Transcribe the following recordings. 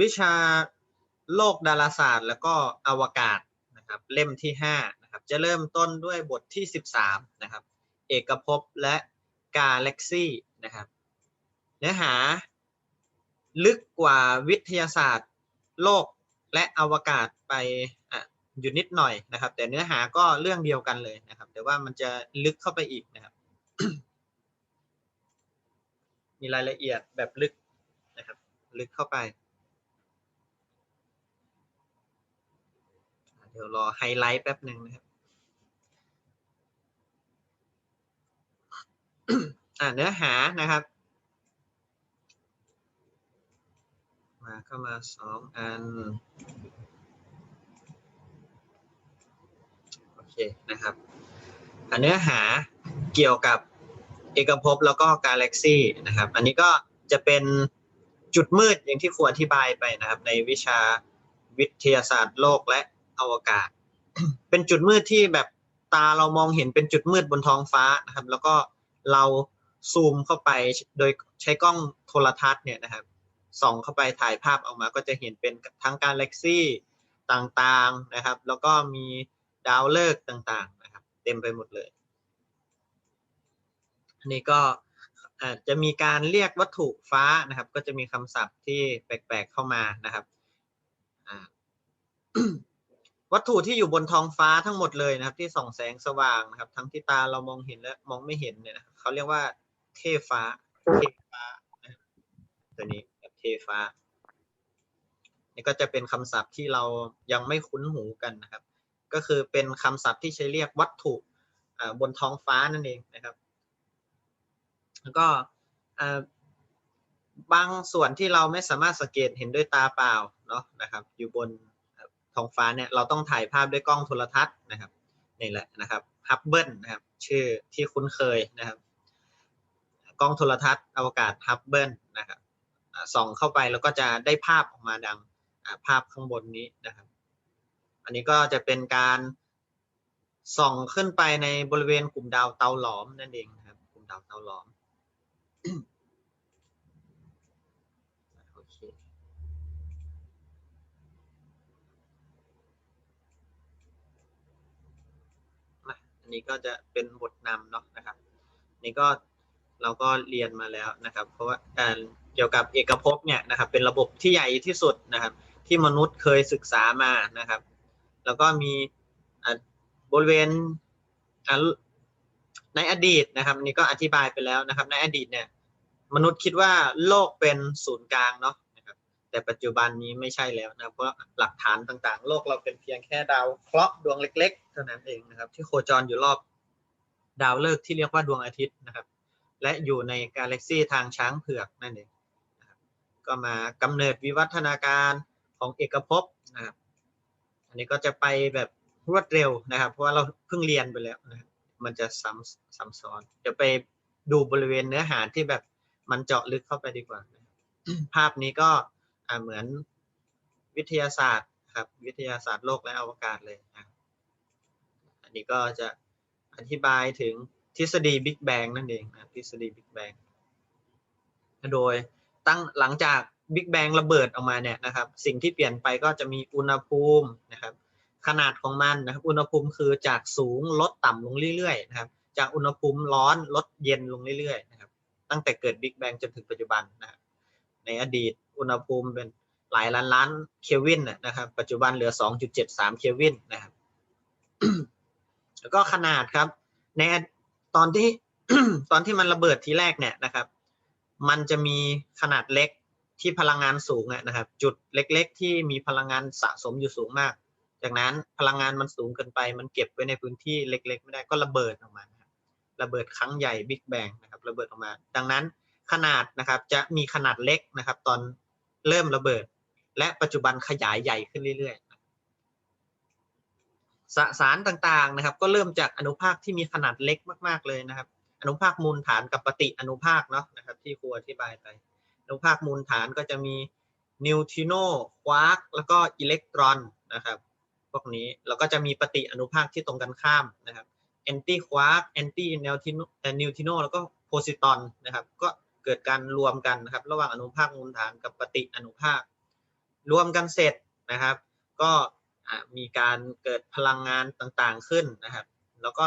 วิชาโลกดาราศาสตร์ แล้วก็อวกาศนะครับเล่มที่5นะครับจะเริ่มต้นด้วยบทที่ 13นะครับเอกภพและกาแล็กซีนะครับเนื้อหาลึกกว่าวิทยาศาสตร์ โลกและอวกาศไปอะอยู่นิดหน่อยนะครับ แต่เนื้อหาก็เรื่องเดียวกันเลยนะครับ แต่ว่ามันจะลึกเข้าไปอีกนะครับ มีรายละเอียดแบบลึกนะครับ ลึกเข้าไป ดี๋ยวรอไฮไลท์แป๊บหนึ่งนะครับอ่าเนื้อหานะครับ มาเข้ามาสองอัน โอเคนะครับอันเนื้อหาเกี่ยวกับเอกภพแล้วก็กาแล็กซี่นะครับ อันนี้ก็จะเป็นจุดมืดอย่างที่ครูอธิบายไปนะครับ ในวิชาวิทยาศาสตร์โลกและ อวกาศ เป็นจุดมืดที่แบบตาเรามองเห็นเป็นจุดมืดบนท้องฟ้านะครับ แล้วก็เราซูมเข้าไปโดยใช้กล้องโทรทัศน์เนี่ยนะครับส่องเข้าไปถ่ายภาพออกมาก็จะเห็นเป็นทั้งกาแล็กซี่ต่างๆนะครับ แล้วก็มีดาวฤกษ์ต่างๆนะครับ เต็มไปหมดเลยอันนี้ก็อาจจะมีการเรียกวัตถุฟ้านะครับ ก็จะมีคำศัพท์ที่แปลกๆเข้ามานะครับ วัตถุที่อยู่บนท้องฟ้าทั้งหมดเลยนะครับ ที่ส่องแสงสว่างนะครับ ทั้งที่ตาเรามองเห็นและมองไม่เห็นเนี่ยนะเขาเรียกว่าเทฟ้าเทฟ้านะตัวนี้เทฟ้านี่ก็จะเป็นคำศัพท์ที่เรายังไม่คุ้นหูกันนะครับ ก็คือเป็นคำศัพท์ที่ใช้เรียกวัตถุบนท้องฟ้านั่นเองนะครับ แล้วก็บางส่วนที่เราไม่สามารถสังเกตเห็นด้วยตาเปล่าเนาะนะครับ อยู่บน ท้องฟ้าเนี่ยเราต้องถ่ายภาพด้วยกล้องโทรทัศน์นะครับนี่แหละนะครับฮับเบิลนะครับชื่อที่คุ้นเคยนะครับกล้องโทรทัศน์อวกาศฮับเบิลนะครับส่องเข้าไปแล้วก็จะได้ภาพออกมาดังภาพข้างบนนี้นะครับ อันนี้ก็จะเป็นการส่องขึ้นไปในบริเวณกลุ่มดาวเตาหลอมนั่นเองนะครับ กลุ่มดาวเตาหลอม โอเคมาอั นี้ก็จะเป็นบทนำเนาะนะครับ นี่ก็เราก็เรียนมาแล้วนะครับ เพราะว่าการเกี่ยวกับเอกภพเนี่ยนะครับ เป็นระบบที่ใหญ่ที่สุดนะครับ ที่มนุษย์เคยศึกษามานะครับ แล้วก็มีบริเวณในอดีตนะครับ นี่ก็อธิบายไปแล้วนะครับ ในอดีตเนี่ย มนุษย์คิดว่าโลกเป็นศูนย์กลางเนาะ แต่ปัจจุบันนี้ไม่ใช่แล้วนะเพราะหลักฐานต่างๆ โลกเราเป็นเพียงแค่ดาวเคราะห์ดวงเล็ก ๆ เท่านั้นเองนะครับ ที่โคจรอยู่รอบดาวฤกษ์ที่เรียกว่าดวงอาทิตย์นะครับ และอยู่ในกาแล็กซีทางช้างเผือกนั่นเองนะก็มากำเนิดวิวัฒนาการของเอกภพนะครับ อันนี้ก็จะไปแบบรวดเร็วนะครับ เพราะว่าเราเพิ่งเรียนไปแล้วนะครับมันจะซ้ำซ้ำซ้อนเดี๋ยวไปดูบริเวณเนื้อหาที่แบบมันเจาะลึกเข้าไปดีกว่า ภาพนี้ก็ อ่าเหมือนวิทยาศาสตร์ครับ วิทยาศาสตร์โลกและอวกาศเลยนะอันนี้ก็จะอธิบายถึงทฤษฎีบิ๊กแบงนั่นเองนะทฤษฎีบิ๊กแบงโดยตั้งหลังจากบิ๊กแบงระเบิดออกมาเนี่ยนะครับ สิ่งที่เปลี่ยนไปก็จะมีอุณหภูมินะครับ ขนาดของมันนะครับ อุณหภูมิคือจากสูงลดต่ำลงเรื่อยๆนะครับ จากอุณหภูมิร้อนลดเย็นลงเรื่อยๆนะครับ ตั้งแต่เกิดบิ๊กแบงจนถึงปัจจุบันนะครับ ในอดีตอุณหภูมิเป็นหลายล้านล้านเคลวินนะครับ ปัจจุบันเหลือ 2.73 เคลวินนะครับ แล้วก็ขนาดครับ ในตอนที่ตอนที่มันระเบิดทีแรกเนี่ยนะครับ มันจะมีขนาดเล็กที่พลังงานสูงนะครับ จุดเล็ก ๆ ที่มีพลังงานสะสมอยู่สูงมาก จากนั้นพลังงานมันสูงเกินไป มันเก็บไว้ในพื้นที่เล็ก ๆ ไม่ได้ก็ระเบิดออกมา ระเบิดครั้งใหญ่บิ๊กแบงนะครับ ระเบิดออกมา ดังนั้น ขนาดนะครับจะมีขนาดเล็กนะครับ ตอนเริ่มระเบิด และปัจจุบันขยายใหญ่ขึ้นเรื่อยๆสสารต่างๆนะครับ ก็เริ่มจากอนุภาคที่มีขนาดเล็กมากๆเลยนะครับ อนุภาคมูลฐานกับปฏิอนุภาคเนาะนะครับ ที่ครูอธิบายไป อนุภาคมูลฐานก็จะมีนิวทริโนควาร์กแล้วก็อิเล็กตรอนนะครับพวกนี้แล้วก็จะมีปฏิอนุภาคที่ตรงกันข้ามนะครับแอนตี้ควาร์กแอนตี้นิวทริโนนิวทริโนแล้วก็โพซิตอนนะครับ ก็ เกิดการรวมกันนะครับ ระหว่างอนุภาคมูลฐานกับปฏิอนุภาค รวมกันเสร็จนะครับ ก็มีการเกิดพลังงานต่างๆขึ้นนะครับ แล้วก็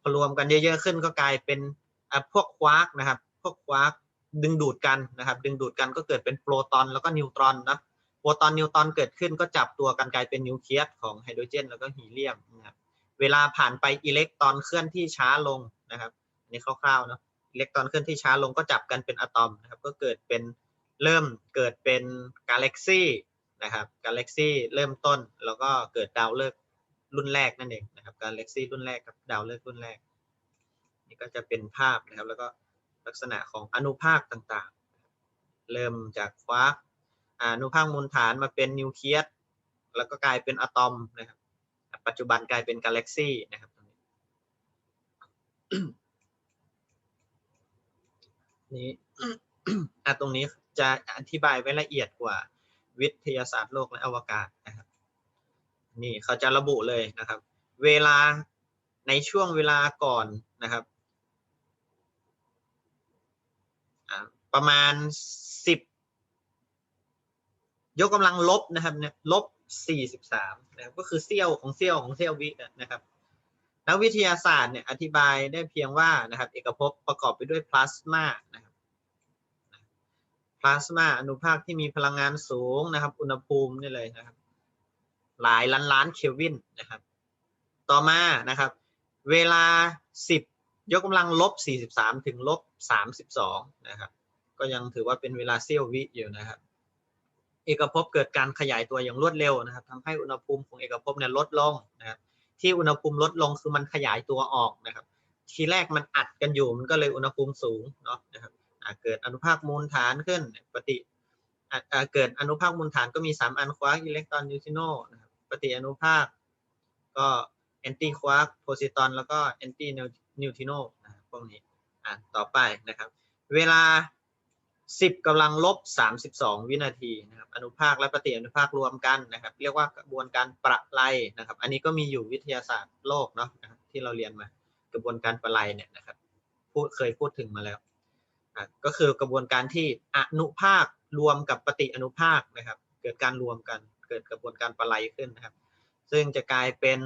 พอรวมกันเยอะๆขึ้นก็กลายเป็นพวกควาร์กนะครับ พวกควาร์กดึงดูดกันนะครับ ดึงดูดกันก็เกิดเป็นโปรตอนแล้วก็นิวตรอนนะโปรตอนนิวตรอนเกิดขึ้นก็จับตัวกันกลายเป็นนิวเคลียสของไฮโดรเจน แล้วก็ฮีเลียมนะครับ เวลาผ่านไปอิเล็กตรอนเคลื่อนที่ช้าลงนะครับ อันนี้คร่าวๆเนาะ อิเล็กตรอนเคลื่อนที่ช้าลงก็จับกันเป็นอะตอมนะครับก็เกิดเป็นเริ่มเกิดเป็นกาแล็กซี่นะครับกาแล็กซี่เริ่มต้นแล้วก็เกิดดาวฤกษ์รุ่นแรกนั่นเองนะครับกาแล็กซี่รุ่นแรกกับดาวฤกษ์รุ่นแรก นี่ก็จะเป็นภาพนะครับแล้วก็ลักษณะของอนุภาคต่างๆ เริ่มจากควาร์กอ่าอนุภาคมูลฐานมาเป็นนิวเคลียสแล้วก็กลายเป็นอะตอมนะครับปัจจุบันกลายเป็นกาแล็กซี่นะครับตรงนี้ นี้อะตรงนี้จะอธิบายไว้ละเอียดกว่า วิทยาศาสตร์โลกและอวกาศนะครับ นี่เขาจะระบุเลยนะครับ เวลาในช่วงเวลาก่อนนะครับประมาณสิบยกกำลังลบนะครับเนี่ยลบสี่สิบสามนะครับก็คือเสี้ยวของเสี้ยวของเสี้ยววินะครับ นักวิทยาศาสตร์เนี่ยอธิบายได้เพียงว่านะครับเอกภพประกอบไปด้วยพลาสมานะครับพลาสมาอนุภาคที่มีพลังงานสูงนะครับ อุณหภูมินี่เลยนะครับ หลายล้านล้านเคลวินนะครับ ต่อมานะครับ เวลา 10 ยกกำลังลบ 43 ถึงลบ 32 นะครับ ก็ยังถือว่าเป็นเวลาเสี้ยววิอยู่นะครับ เอกภพเกิดการขยายตัวอย่างรวดเร็วนะครับทำให้อุณหภูมิของเอกภพเนี่ยลดลงนะครับ ที่อุณหภูมิลดลงคือมันขยายตัวออกนะครับ ทีแรกมันอัดกันอยู่มันก็เลยอุณหภูมิสูงเนาะนะครับเกิดอนุภาคมูลฐานขึ้นปฏิเกิดอนุภาคมูลฐานก็มี 3 อันควาร์กอิเล็กตรอนนิวตริโนนะครับปฏิอนุภาคก็แอนตี้ควาร์กโพซิตรอนแล้วก็แอนตี้นิวตริโนนะพวกนี้อ่าต่อไปนะครับ เวลา 10กำลังลบ32วินาทีนะครับอนุภาคและปฏิอนุภาครวมกันนะครับ เรียกว่ากระบวนการประไลนะครับ อันนี้ก็มีอยู่วิทยาศาสตร์โลกเนาะะที่เราเรียนมากระบวนการประไลเนี่ยนะครับพูดเคยพูดถึงมาแล้วอะก็คือกระบวนการที่อนุภาครวมกับปฏิอนุภาคนะครับ เกิดการรวมกันเกิดกระบวนการประไลขึ้นนะครับ ซึ่งจะกลายเป็น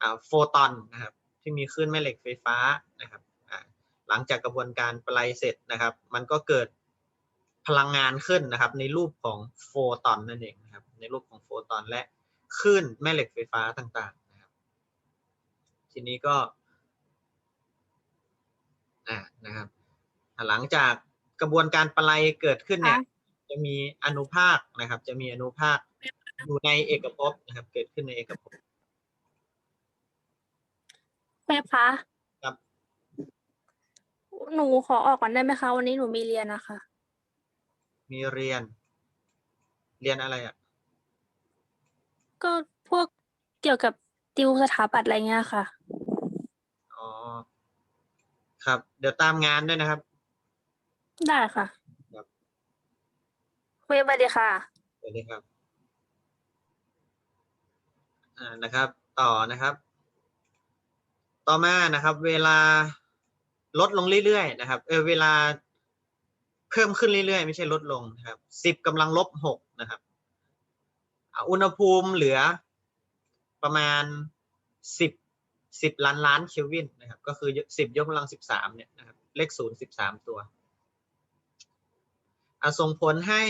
อ่าโฟตอนนะครับที่มีคลื่นแม่เหล็กไฟฟ้านะครับอ่าหลังจากกระบวนการประไลเสร็จนะครับ มันก็เกิด พลังงานขึ้นนะครับ ในรูปของโฟตอนนั่นเองนะครับ ในรูปของโฟตอนและคลื่นแม่เหล็กไฟฟ้าต่างๆนะครับ ทีนี้ก็อ่านะครับอ่าหลังจากกระบวนการประไลเกิดขึ้นเนี่ย จะมีอนุภาคนะครับ จะมีอนุภาคอยู่ในเอกภพนะครับ เกิดขึ้นในเอกภพแม่คะครับ หนูขอออกก่อนได้ไหมคะ วันนี้หนูมีเรียนนะคะ มีเรียน เรียนอะไรอะ ก็พวกเกี่ยวกับติวสถาปัตย์อะไรเงี้ยค่ะ อ๋อ ครับ เดี๋ยวตามงานด้วยนะครับ ได้ค่ะครับคุยไปดีค่ะ สวัสดีครับ อ่า นะครับ ต่อนะครับ ต่อมานะครับ เวลาลดลงเรื่อยๆนะครับ เออ เวลาเพิ่มขึ้นเรื่อยๆ ไม่ใช่ลดลงนะครับสิบกำลังลบหกนะครับอุณหภูมิเหลือประมาณสิบสิบล้านล้านเคลวินนะครับ ก็คือสิบยกกำลังสิบสามเนี่ยนะครับเลขศูนย์สิบสามตัวอะส่งผลให้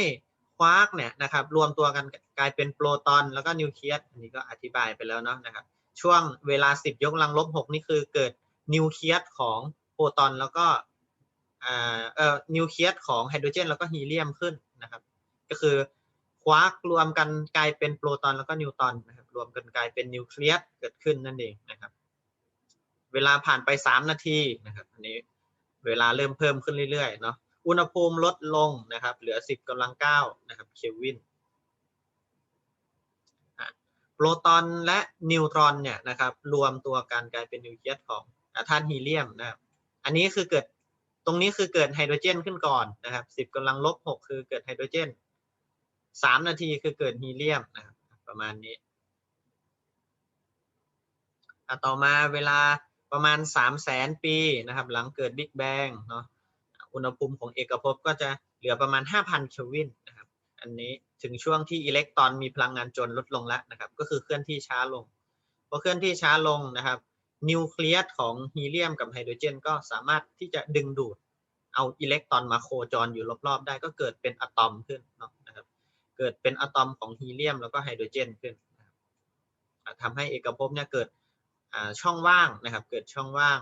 ควาร์กเนี่ยนะครับ รวมตัวกันกลายเป็นโปรตอนแล้วก็นิวเคลียสอันนี้ก็อธิบายไปแล้วเนาะนะครับ ช่วงเวลา 10 ยกกำลังลบ 6 นี่คือเกิดนิวเคลียสของโปรตอนแล้วก็ อ่าเอ่อนิวเคลียสของไฮโดรเจนแล้วก็ฮีเลียมขึ้นนะครับ ก็คือควาร์กรวมกันกลายเป็นโปรตอนแล้วก็นิวตรอนนะครับรวมกันกลายเป็นนิวเคลียสเกิดขึ้นนั่นเองนะครับ เวลาผ่านไป 3 นาทีนะครับอันนี้เวลาเริ่มเพิ่มขึ้นเรื่อยๆเนาะอุณหภูมิลดลงนะครับ เหลือ 10กำลัง9นะครับเคลวินอะโปรตอนและนิวตรอนเนี่ยนะครับรวมตัวกันกลายเป็นนิวเคลียสของอะธาตุฮีเลียมนะครับอันนี้คือเกิด ตรงนี้คือเกิดไฮโดรเจนขึ้นก่อนนะครับ10กำลังลบ6คือเกิดไฮโดรเจน3นาทีคือเกิดฮีเลียมนะครับประมาณนี้ต่อมาเวลาประมาณ 3 0 0แสนปีนะครับ หลังเกิดบิ๊กแบงเนาะอุณหภูมิของเอกภพก็จะเหลือประมาณ 5,000 เคลวินนะครับ อันนี้ถึงช่วงที่อิเล็กตรอนมีพลังงานจนลดลงแล้วนะครับ ก็คือเคลื่อนที่ช้าลงพอเคลื่อนที่ช้าลงนะครับ นิวเคลียสของฮีเลียมกับไฮโดรเจน ก็สามารถที่จะดึงดูดเอาอิเล็กตรอนมาโคจรอยู่รอบๆ ได้ก็เกิดเป็นอะตอมขึ้นเนาะนะครับ เกิดเป็นอะตอมของฮีเลียมแล้วก็ไฮโดรเจนขึ้นนะครับอ่าทำให้เอกภพเนี่ยเกิดช่องว่างนะครับ เกิดช่องว่าง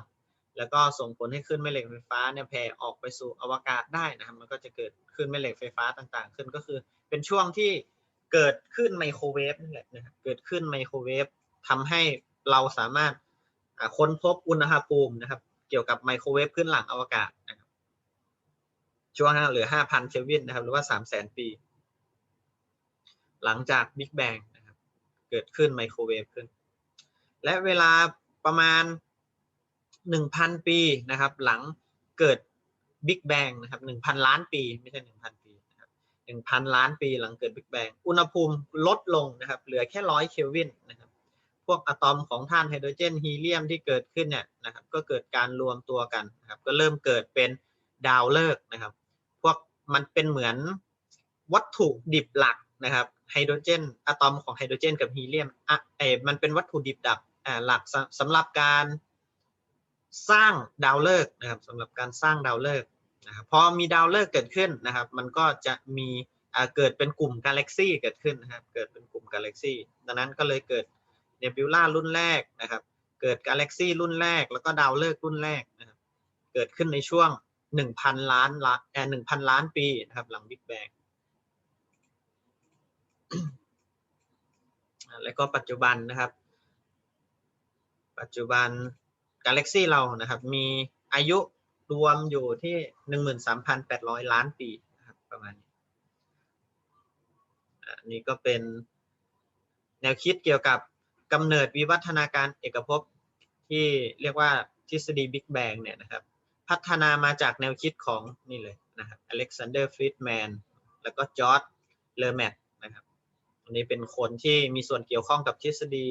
แล้วก็ส่งผลให้คลื่นแม่เหล็กไฟฟ้าเนี่ยแผ่ออกไปสู่อวกาศได้นะครับมันก็จะเกิดคลื่นแม่เหล็กไฟฟ้าต่างๆ ขึ้นก็คือ เป็นช่วงที่เกิดขึ้นไมโครเวฟนี่แหละนะครับเกิดขึ้นไมโครเวฟทำให้เราสามารถ ค้นพบอุณหภูมินะครับ เกี่ยวกับไมโครเวฟขึ้นหลังอวกาศนะครับ ช่วงนั้นเหลือ 5,000 เคลวินนะครับ หรือว่า 300,000 ปี หลังจากบิ๊กแบงนะครับ เกิดขึ้นไมโครเวฟขึ้น และเวลาประมาณ 1,000 ปีนะครับ หลังเกิดบิ๊กแบงนะครับ 1,000 ล้านปี ไม่ใช่ 1,000 ปีนะครับ1,000 ล้านปีหลังเกิดบิ๊กแบงอุณหภูมิลดลงนะครับ เหลือแค่100เคลวินนะครับ พวกอะตอมของธาตุไฮโดรเจนฮีเลียมที่เกิดขึ้นเนี่ยนะครับก็เกิดการรวมตัวกันนะครับก็เริ่มเกิดเป็นดาวฤกษ์นะครับ พวกมันเป็นเหมือนวัตถุดิบหลักนะครับไฮโดรเจนอะตอมของไฮโดรเจนกับฮีเลียมอะเอมันเป็นวัตถุดิบดับอ่าหลักสำหรับการสร้างดาวฤกษ์นะครับสำหรับการสร้างดาวฤกษ์นะครับพอมีดาวฤกษ์เกิดขึ้นนะครับ มันก็จะมีเกิดเป็นกลุ่มกาแล็กซี่เกิดขึ้นนะครับเกิดเป็นกลุ่มกาแล็กซี่ดังนั้นก็เลยเกิด นบิวลารุ่นแรกนะครับ เกิดกาแล็กซี่รุ่นแรก แล้วก็ดาวฤกษ์รุ่นแรกนะครับ เกิดขึ้นในช่วง 1,000 ล้านล้านเอ่อ1,000ล้านปีนะครับ หลังบิ๊กแบงแล้วก็ปัจจุบันนะครับ ปัจจุบันกาแล็กซี่เรานะครับ มีอายุรวมอยู่ที่ 13,800 ล้านปีนะครับประมาณนี้อันนี้ก็เป็นแนวคิดเกี่ยวกับ กำเนิดวิวัฒนาการเอกภพที่เรียกว่าทฤษฎีบิ๊กแบงเนี่ยนะครับ พัฒนามาจากแนวคิดของนี่เลยนะครับอเล็กซานเดอร์ฟรีดแมนแล้วก็จอร์ดเลอร์แมตนะครับอันนี้เป็นคนที่มีส่วนเกี่ยวข้องกับทฤษฎี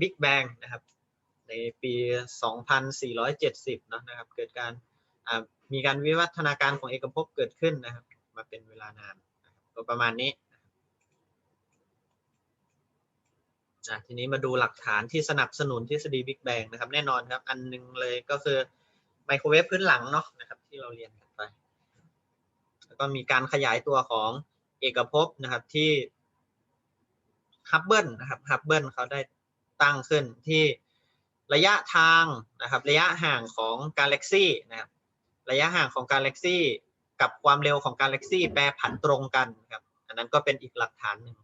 บิ๊กแบงนะครับ ในปี 2470เนอะนะครับ เกิดการมีการวิวัฒนาการของเอกภพเกิดขึ้นนะครับ มาเป็นเวลานานนะครับประมาณนี้ อะทีนี้มาดูหลักฐานที่สนับสนุนทฤษฎีบิ๊กแบงนะครับ แน่นอนครับ อันหนึงเลยก็คือไมโครเวฟพื้นหลังเนาะนะครับ ที่เราเรียนกันไปแล้วก็มีการขยายตัวของเอกภพนะครับที่ฮับเบิลนะครับฮับเบิลเขาได้ตั้งขึ้นที่ระยะทางนะครับ ระยะห่างของกาแล็กซี่นะครับ ระยะห่างของกาแล็กซี่ กับความเร็วของกาแล็กซี่แปรผันตรงกันครับ อันนั้นก็เป็นอีกหลักฐานหนึ่ง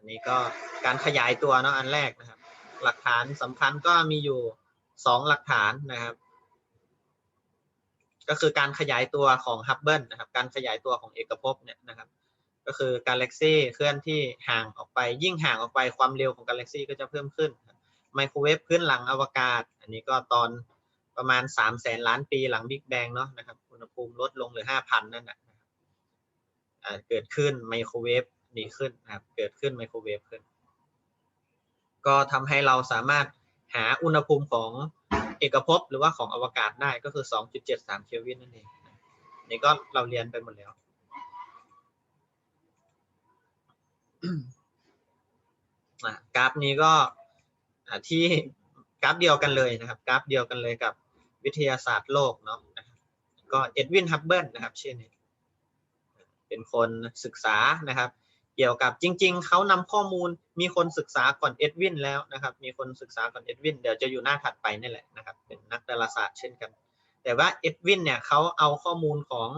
อันนี้ก็การขยายตัวเนาะอันแรกนะครับ หลักฐานสำคัญก็มีอยู่สองหลักฐานนะครับ ก็คือการขยายตัวของฮับเบิลนะครับ การขยายตัวของเอกภพเนี่ยนะครับ ก็คือกาแล็กซี่เคลื่อนที่ห่างออกไป ยิ่งห่างออกไปความเร็วของกาแล็กซี่ก็จะเพิ่มขึ้นไมโครเวฟพื้นหลังอวกาศ อันนี้ก็ตอนประมาณ3 0 0แสนล้านปีหลังบิ๊กแบงเนาะนะครับอุณหภูมิลดลงเหลือ5,000 นั่นนะนะเกิดขึ้นไมโครเวฟ ดีขึ้นนะครับเกิดขึ้นไมโครเวฟขึ้น ก็ทำให้เราสามารถหาอุณหภูมิของเอกภพหรือว่าของอวกาศได้ก็คือ 2.73 เคลวินนั่นเองนี่ก็เราเรียนไปหมดแล้ว กราฟนี้ก็ที่กราฟเดียวกันเลยนะครับ กราฟเดียวกันเลยกับวิทยาศาสตร์โลกเนาะก็เอ็ดวินฮับเบิลนะครับชื่อนี้เป็นคนศึกษานะครับ กี่ยวกับจริง ๆ เขานำข้อมูลมีคนศึกษาก่อนเอ็ดวินแล้วนะครับ มีคนศึกษาก่อนเอ็ดวินเดี๋ยวจะอยู่หน้าถัดไปนี่แหละนะครับ เป็นนักดาราศาสตร์เช่นกัน แต่ว่าเอ็ดวินเนี่ยเขาเอาข้อมูลของ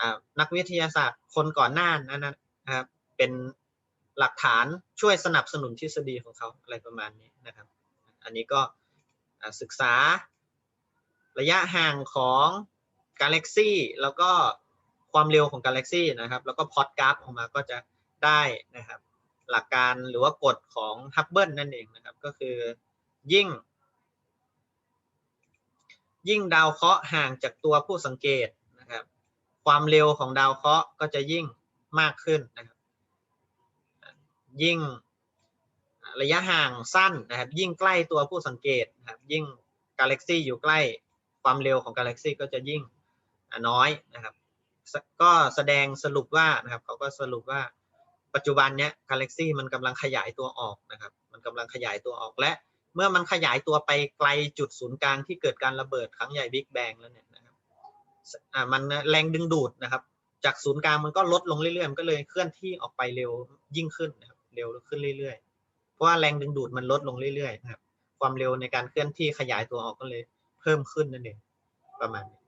อนักวิทยาศาสตร์คนก่อนหน้านั้นนะครับเป็นหลักฐานช่วยสนับสนุนทฤษฎีของเขาอะไรประมาณนี้นะครับ อันนี้ก็ศึกษาระยะห่างของกาแล็กซี่แล้วก็ความเร็วของกาแล็กซี่นะครับ แล้วก็พอตกราฟออกมาก็จะ ได้นะครับ หลักการหรือว่ากฎของฮับเบิลนั่นเองนะครับ ก็คือยิ่ง ยิ่งดาวเคราะห์ห่างจากตัวผู้สังเกตนะครับ ความเร็วของดาวเคราะห์ก็จะยิ่งมากขึ้นนะครับ ยิ่งระยะห่างสั้นนะครับ ยิ่งใกล้ตัวผู้สังเกตนะครับ ยิ่งกาแล็กซี่อยู่ใกล้ความเร็วของกาแล็กซี่ก็จะยิ่งน้อยนะครับ ก็แสดงสรุปว่านะครับเขาก็สรุปว่า ปัจจุบันเนี้ยกาแล็กซี่มันกำลังขยายตัวออกนะครับ มันกำลังขยายตัวออกและ เมื่อมันขยายตัวไปไกลจุดศูนย์กลางที่เกิดการระเบิดครั้งใหญ่บิ๊กแบงแล้วเนี่ยนะครับอ่ามันแรงดึงดูดนะครับ จากศูนย์กลางมันก็ลดลงเรื่อยๆมันก็เลยเคลื่อนที่ออกไปเร็วยิ่งขึ้นนะครับเร็วขึ้นเรื่อยๆ เพราะว่าแรงดึงดูดมันลดลงเรื่อยๆนะครับ ความเร็วในการเคลื่อนที่ขยายตัวออกก็เลยเพิ่มขึ้นนั่นเองประมาณนี้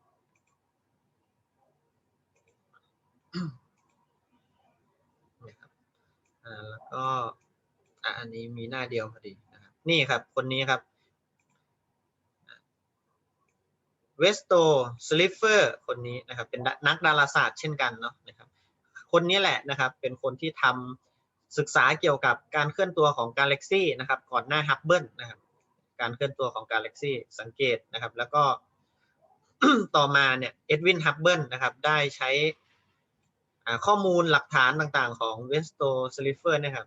อ่าแล้วก็อะอันนี้มีหน้าเดียวพอดีนะครับนี่ครับคนนี้ครับเวสโตสลิฟเฟอร์คนนี้นะครับเป็นนักดาราศาสตร์เช่นกันเนาะนะครับคนนี้แหละนะครับเป็นคนที่ทำศึกษาเกี่ยวกับการเคลื่อนตัวของกาแล็กซี่นะครับก่อนหน้าฮับเบิลนะครับการเคลื่อนตัวของกาแล็กซี่สังเกตนะครับแล้วก็ต่อมาเนี่ยเอ็ดวินฮับเบิลนะครับได้ใช้ ข้อมูลหลักฐานต่างๆ ของเวสโตสลิฟเฟอร์นะครับ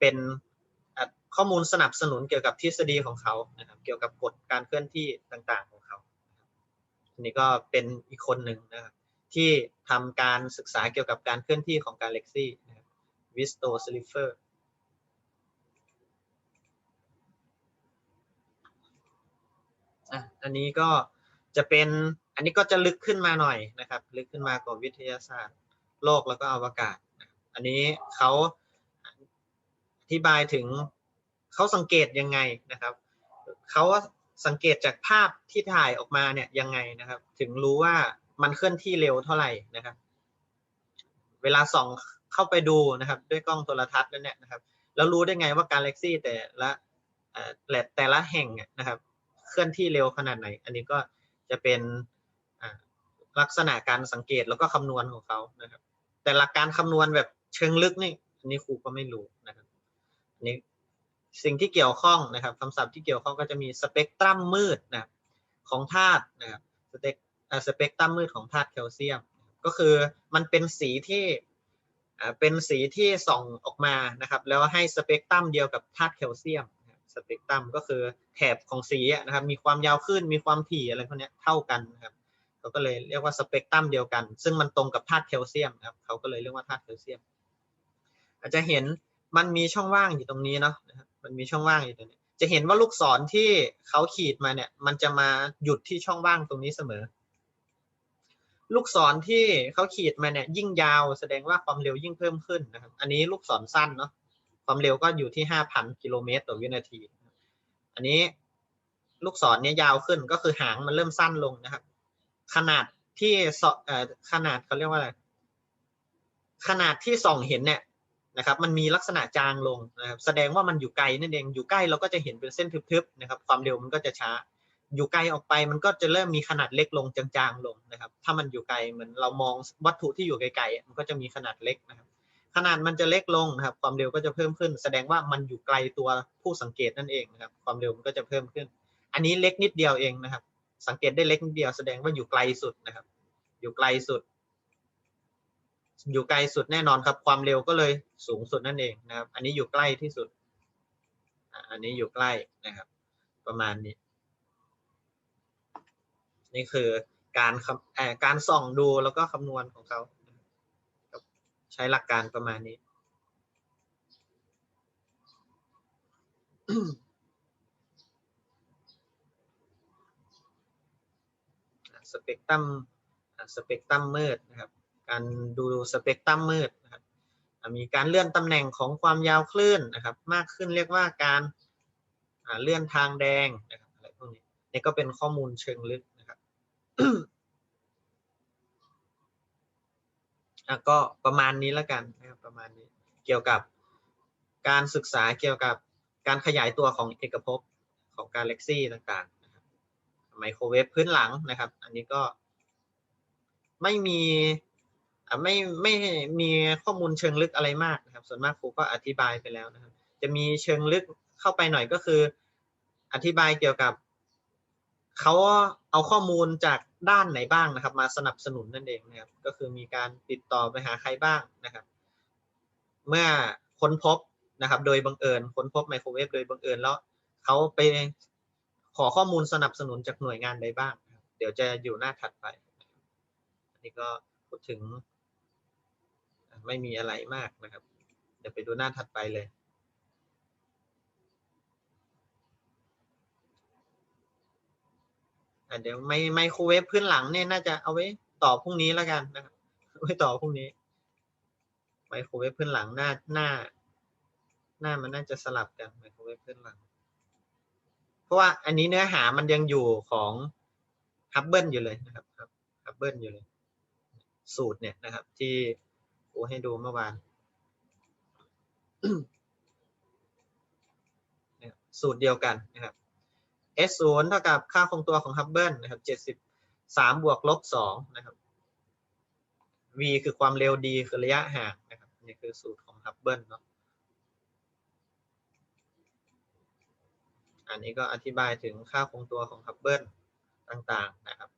เป็นข้อมูลสนับสนุนเกี่ยวกับทฤษฎีของเขานะครับเกี่ยวกับกฎการเคลื่อนที่ต่างๆของเขาอันนี้ก็เป็นอีกคนหนึ่งนะครับที่ทำการศึกษาเกี่ยวกับการเคลื่อนที่ของกาแล็กซี่นะครับวิสโตสลิฟเฟอร์อะอันนี้ก็จะเป็นอันนี้ก็จะลึกขึ้นมาหน่อยนะครับ ลึกขึ้นมากว่าวิทยาศาสตร์ โลกแล้วก็อวกาศ อันนี้เขาอธิบายถึงเขาสังเกตยังไงนะครับเขาสังเกตจากภาพที่ถ่ายออกมาเนี่ยยังไงนะครับ ถึงรู้ว่ามันเคลื่อนที่เร็วเท่าไหร่นะครับ เวลาส่องเข้าไปดูนะครับ ด้วยกล้องโทรทัศน์นั่นเนี่ยนะครับ แล้วรู้ได้ไงว่ากาแล็กซี่แต่ละแต่ละแห่งเนี่ยนะครับ เคลื่อนที่เร็วขนาดไหน อันนี้ก็จะเป็นลักษณะการสังเกตแล้วก็คำนวณของเขานะครับ แต่หลักการคำนวณแบบเชิงลึกนี่อันนี้ครูก็ไม่รู้นะครับอันนี้สิ่งที่เกี่ยวข้องนะครับคำศัพท์ที่เกี่ยวข้องก็จะมีสเปกตรัมมืดนะครับของธาตุนะครับสเปกสเปกตรัมมืดของธาตุแคลเซียม ก็คือมันเป็นสีที่เป็นสีที่ส่องออกมานะครับ แล้วให้สเปกตรัมเดียวกับธาตุแคลเซียมสเปกตรัมก็คือแถบของสีนะครับ มีความยาวขึ้นมีความถี่อะไรพวกนี้เท่ากันนะครับ เขาก็เลยเรียกว่าสเปกตรัมเดียวกัน ซึ่งมันตรงกับธาตุแคลเซียมครับเขาก็เลยเรียกว่าธาตุแคลเซียม อาจจะเห็นมันมีช่องว่างอยู่ตรงนี้เนาะมันมีช่องว่างอยู่ตรงนี้จะเห็นว่าลูกศรที่เขาขีดมาเนี่ยมันจะมาหยุดที่ช่องว่างตรงนี้เสมอ ลูกศรที่เขาขีดมาเนี่ยยิ่งยาวแสดงว่าความเร็วยิ่งเพิ่มขึ้นนะครับ อันนี้ลูกศรสั้นเนาะความเร็วก็อยู่ที่ห้าพันกิโลเมตรต่อวินาที อันนี้ลูกศรเนี่ยยาวขึ้นก็คือหางมันเริ่มสั้นลงนะครับ ขนาดที่สเอ่อขนาดเขาเรียกว่าอะไรขนาดที่ส่องเห็นเนี่ยนะครับ มันมีลักษณะจางลงนะครับแสดงว่ามันอยู่ไกลนั่นเองอยู่ใกล้เราก็จะเห็นเป็นเส้นทึบๆนะครับ ความเร็วมันก็จะช้า อยู่ไกลออกไปมันก็จะเริ่มมีขนาดเล็กลงจางๆลงนะครับ ถ้ามันอยู่ไกลเหมือนเรามองวัตถุที่อยู่ไกลๆมันก็จะมีขนาดเล็กนะครับ ขนาดมันจะเล็กลงนะครับ ความเร็วก็จะเพิ่มขึ้น แสดงว่ามันอยู่ไกลตัวผู้สังเกตนั่นเองนะครับ ความเร็วมันก็จะเพิ่มขึ้น อันนี้เล็กนิดเดียวเองนะครับ สังเกตได้เล็กนิดเดียวแสดงว่าอยู่ไกลสุดนะครับ อยู่ไกลสุด อยู่ไกลสุดแน่นอนครับ ความเร็วก็เลยสูงสุดนั่นเองนะครับ อันนี้อยู่ใกล้ที่สุด อันนี้อยู่ใกล้นะครับ ประมาณนี้ นี่คือการคำเอ่อการส่องดูแล้วก็คำนวณของเขาใช้หลักการประมาณนี้ สเปกตรัมสเปกตรัมมืดนะครับ การดูสเปกตรัมมืดนะครับมีการเลื่อนตำแหน่งของความยาวคลื่นนะครับ มากขึ้นเรียกว่าการเลื่อนทางแดงนะครับอะไรพวกนี้นี่ก็เป็นข้อมูลเชิงลึกนะครับก็ประมาณนี้แล้วกันนะครับประมาณนี้เกี่ยวกับการศึกษาเกี่ยวกับการขยายตัวของเอกภพของกาแล็กซี่ต่างๆ ไมโครเวฟพื้นหลังนะครับ อันนี้ก็ไม่มีไม่ไม่มีข้อมูลเชิงลึกอะไรมากนะครับ ส่วนมากครูก็อธิบายไปแล้วนะครับ จะมีเชิงลึกเข้าไปหน่อยก็คือ อธิบายเกี่ยวกับเขาเอาข้อมูลจากด้านไหนบ้างนะครับ มาสนับสนุนนั่นเองนะครับ ก็คือมีการติดต่อไปหาใครบ้างนะครับ เมื่อค้นพบนะครับ โดยบังเอิญค้นพบไมโครเวฟโดยบังเอิญแล้วเขาไป ขอข้อมูลสนับสนุนจากหน่วยงานใดบ้าง เดี๋ยวจะอยู่หน้าถัดไป อันนี้ก็พูดถึง ไม่มีอะไรมากนะครับ เดี๋ยวไปดูหน้าถัดไปเลยเดี๋ยวไมไมโครเวฟพื้นหลังเนี่ยน่าจะเอาไว้ต่อพรุ่งนี้แล้วกันนะครับไว้ต่อพรุ่งนี้ไมโครเวฟพื้นหลังหน้าหน้า หน้ามันน่าจะสลับกันไมโครเวฟพื้นหลัง เพราะว่าอันนี้เนื้อหามันยังอยู่ของฮับเบิลอยู่เลยนะครับฮับเบิลอยู่เลย สูตรเนี่ยนะครับ ที่โอ้ให้ดูเมื่อวานสูตรเดียวกันนะครับ S ศูนย์เท่ากับค่าคงตัวของฮับเบิลนะครับเจ็ดสิบสามบวกลบสองนะครับ v คือความเร็ว d คือระยะห่างนะครับนี่คือสูตรของฮับเบิลเนาะ อันนี้ก็อธิบายถึงค่าคงตัวของฮับเบิลต่างๆนะครับ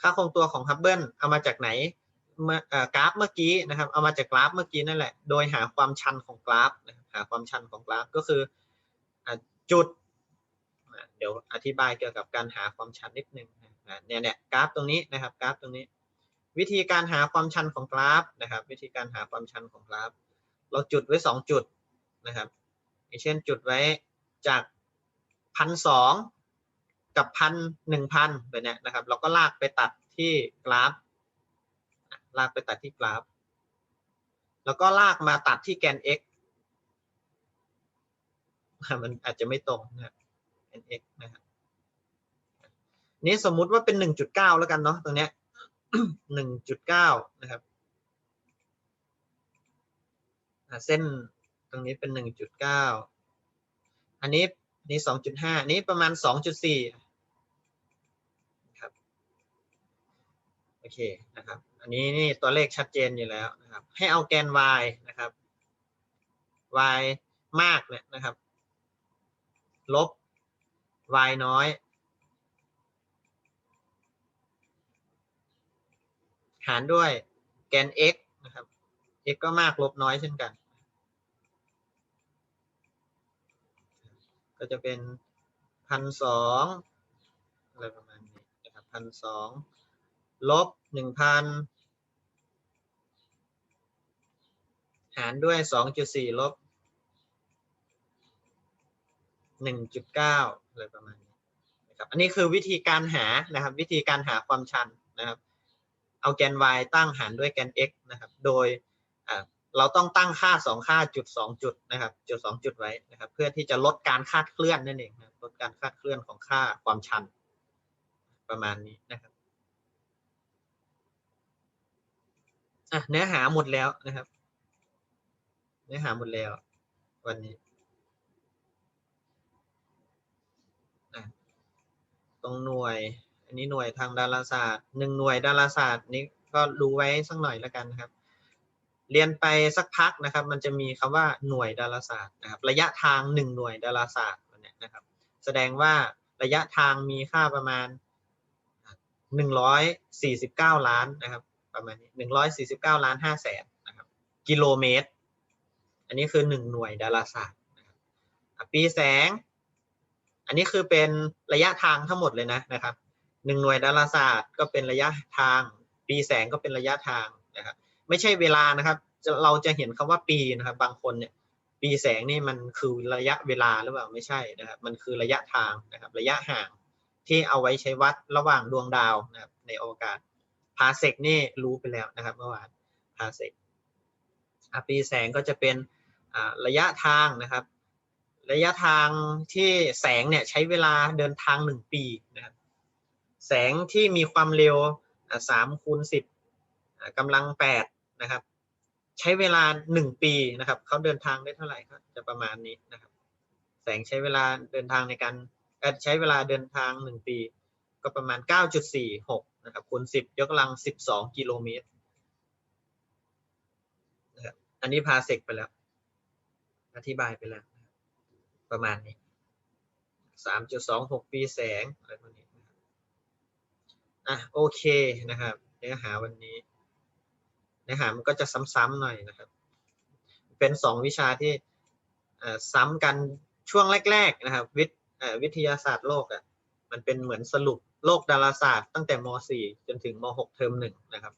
ค่าคงตัวของฮับเบิลเอามาจากไหนกราฟเมื่อกี้นะครับเอามาจากกราฟเมื่อกี้นั่นแหละโดยหาความชันของกราฟหาความชันของกราฟก็คืออจุด เดี๋ยวอธิบายเกี่ยวกับการหาความชันนิดนึงเนี่ยเนี่ยกราฟตรงนี้นะครับกราฟตรงนี้ วิธีการหาความชันของกราฟนะครับ วิธีการหาความชันของกราฟ เราจุดไว้สองจุดนะครับอย่างเช่นจุดไว้จาก พันสองกับพันหนึ่งพันแบบเนี้ยนะครับ เราก็ลากไปตัดที่กราฟ ลากไปตัดที่กราฟ แล้วก็ลากมาตัดที่แกน x มันอาจจะไม่ตรงนะแกน x นะครับนี่สมมุติว่าเป็นหนึ่งจุดเก้าแล้วกันเนาะตรงเนี้ยหนึ่งจุดเก้านะครับเส้นตรงนี้เป็นหนึ่งจุดเก้าอันนี้ นี้สองจุดห้านี้ประมาณสองจุดสี่ครับโอเคนะครับ อันนี้นี่ตัวเลขชัดเจนอยู่แล้วนะครับ ให้เอาแกน y นะครับ y มากเนี่ยนะครับ ลบ y น้อยหารด้วยแกน x นะครับ x ก็มากลบน้อยเช่นกัน ก็จะเป็นพันสองอะไรประมาณนี้นะครับพันสองลบหนึ่งพันหารด้วยสองจุดสี่ลบหนึ่งจุดเก้าอะไรประมาณนี้นะครับอันนี้คือวิธีการหานะครับ วิธีการหาความชันนะครับ เอาแกน y ตั้งหารด้วยแกน x นะครับ โดยอ่า เราต้องตั้งค่าสองค่าจุดสองจุดนะครับจุดสองจุดไว้นะครับ เพื่อที่จะลดการคาดเคลื่อนนั่นเองนะลดการคาดเคลื่อนของค่าความชัน ประมาณนี้นะครับอะเนื้อหาหมดแล้วนะครับ เนื้อหาหมดแล้ว วันนี้อะตรงหน่วย อันนี้หน่วยทางดาราศาสตร์หนึ่งหน่วยดาราศาสตร์นี้ก็รู้ไว้สักหน่อยแล้วกันนะครับ เรียนไปสักพักนะครับ มันจะมีคำว่าหน่วยดาราศาสตร์นะครับ ระยะทางหนึ่งหน่วยดาราศาสตร์เนี่ยนะครับ แสดงว่าระยะทางมีค่าประมาณหนึ่งร้อยสี่สิบเก้าล้านนะครับ ประมาณนี้หนึ่งร้อยสี่สิบเก้าล้านห้าแสนนะครับกิโลเมตร อันนี้คือหนึ่งหน่วยดาราศาสตร์นะครับปีแสง อันนี้คือเป็นระยะทางทั้งหมดเลยนะนะครับหนึ่งหน่วยดาราศาสตร์ก็เป็นระยะทาง ปีแสงก็เป็นระยะทางนะครับ ไม่ใช่เวลานะครับ เราจะเห็นคำว่าปีนะครับ บางคนเนี่ย ปีแสงนี่มันคือระยะเวลาหรือเปล่าไม่ใช่นะครับ มันคือระยะทางนะครับ ระยะห่างที่เอาไว้ใช้วัดระหว่างดวงดาวนะครับ ในอวกาศพาเซกนี่รู้ไปแล้วนะครับเมื่อวานพาเซกปีแสงก็จะเป็นอ่าระยะทางนะครับ ระยะทางที่แสงเนี่ยใช้เวลาเดินทางหนึ่งปีนะครับแสงที่มีความเร็วสามคูณสิบกำลังแปด นะครับ ใช้เวลาหนึ่งปีนะครับเขาเดินทางได้เท่าไหร่ครับจะประมาณนี้นะครับ แสงใช้เวลาเดินทางในการใช้เวลาเดินทางหนึ่งปี ก็ประมาณเก้าจุดสี่หกนะครับคูณสิบยกกำลังสิบสองกิโลเมตรนะครับอันนี้พาเซกไปแล้ว อธิบายไปแล้ว ประมาณนี้สามจุดสองหกปีแสงอะไรพวกนี้อะโอเคนะครับ เนื้อหาวันนี้ เนื้อหามันก็จะซ้ำๆหน่อยนะครับ เป็นสองวิชาที่ซ้ำกันช่วงแรก ๆ นะครับ วิทย์วิทยาศาสตร์โลกอะมันเป็นเหมือนสรุปโลกดาราศาสตร์ตั้งแต่ม .4 จนถึงม .6 เทอมหนึ่งนะครับ